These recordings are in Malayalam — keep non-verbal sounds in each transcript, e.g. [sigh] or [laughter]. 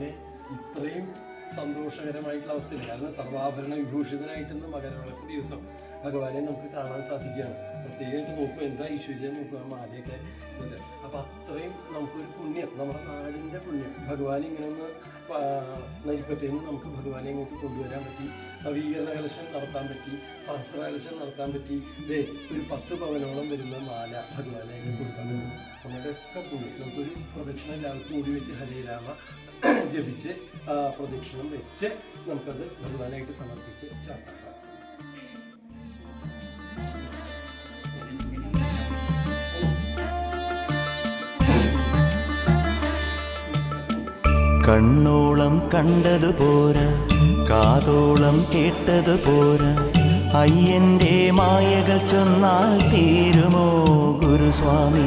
ഭഗവാനെ ഇത്രയും സന്തോഷകരമായിട്ടുള്ള അവസ്ഥയില്ല. കാരണം സർവാഭരണ വിഭൂഷിതനായിട്ടൊന്ന് മകരവിളക്ക് ദിവസം ഭഗവാനെ നമുക്ക് കാണാൻ സാധിക്കുകയാണ്. പ്രത്യേകമായിട്ട് നോക്കുക എന്താ ഐശ്വര്യം നോക്കുക മാലയൊക്കെ ഇത് അപ്പം അത്രയും നമുക്കൊരു പുണ്യം നമ്മുടെ നാടിന്റെ പുണ്യം. ഭഗവാൻ ഇങ്ങനെ ഒന്ന് നരിപ്പറ്റേന്ന് നമുക്ക് ഭഗവാനെ ഇങ്ങോട്ട് കൊണ്ടുവരാൻ പറ്റി. നവീകരണ കലശം നടത്താൻ പറ്റി. സഹസ്ര കലശം നടത്താൻ പറ്റി. ഇതേ ഒരു പത്ത് പവനോളം വരുന്ന മാല ഭഗവാനെ കൊടുക്കാൻ പറ്റും. നമ്മുടെ ഒക്കെ പുണ്യം. നമുക്കൊരു പ്രദക്ഷിണ എല്ലാവർക്കും കൂടി വെച്ച് ഹരേ രാമ. [clears throat] ജപിച്ച് പ്രദക്ഷിണം വെച്ച് നമുക്കത് ഭഗവാനായിട്ട് സമർപ്പിച്ച് ചാട്ടാം കണ്ണോളം കണ്ടത് പോരാ കാതോളം കേട്ടത് പോരാ അയ്യന്റെ മായകൾ ചൊന്നാൽ തീരുമോ ഗുരുസ്വാമി?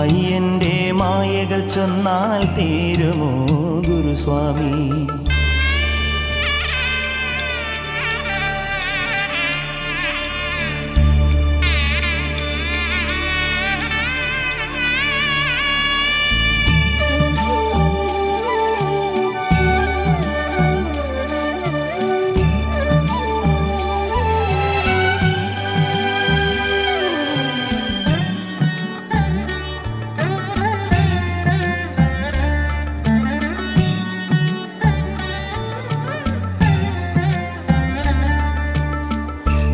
അയ്യന്റെ മായകൾ ചെന്നാൽ തീരുമോ ഗുരുസ്വാമി?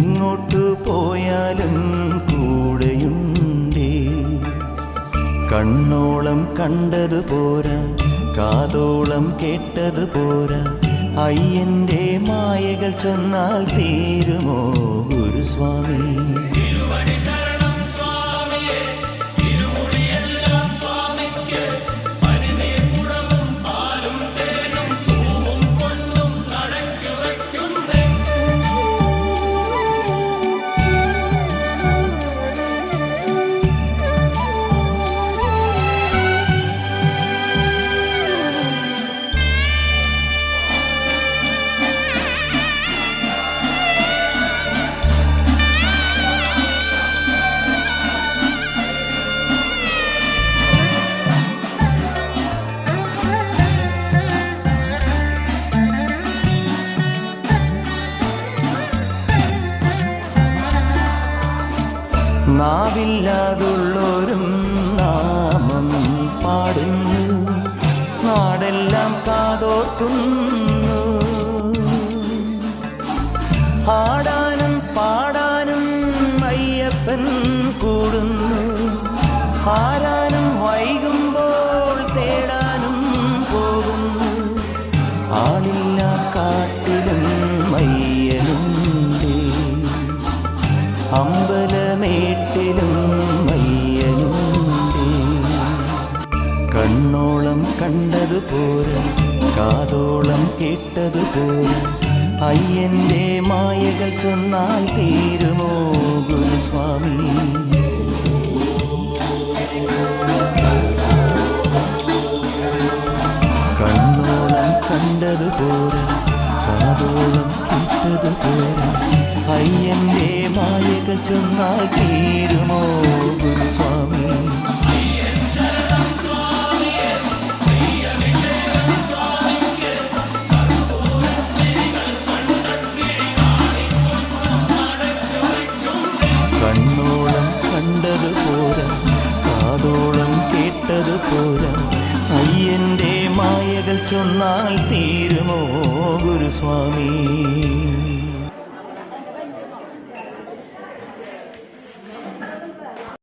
എങ്ങോട്ടു പോയാലും കൂടെയുണ്ടേ? കണ്ണോളം കണ്ടത് പോരാ കാതോളം കേട്ടത് പോരാ. അയ്യന്റെ മായകൾ ചെന്നാൽ തീരുമോ ഗുരുസ്വാമി? നാവില്ലാതുള്ളോരും നാമം പാടുന്നു. നാടെല്ലാം കാതോർക്കുന്നു. കണ്ണോളം കണ്ടതു പോരാ കാതോളം കേട്ടതു അയ്യന്റെ മായകൾ ചൊന്നാൽ തീരുമോ ഗുരുസ്വാമി? കണ്ണോളം കണ്ടതു പോരാ കാതോളം കേട്ടതു അയ്യന്റെ മായകൾ ചൊന്നാൽ തീരുമോ ഗുരുസ്വാമി? ചൊന്നാൽ തീരുമോ ഗുരുസ്വാമി?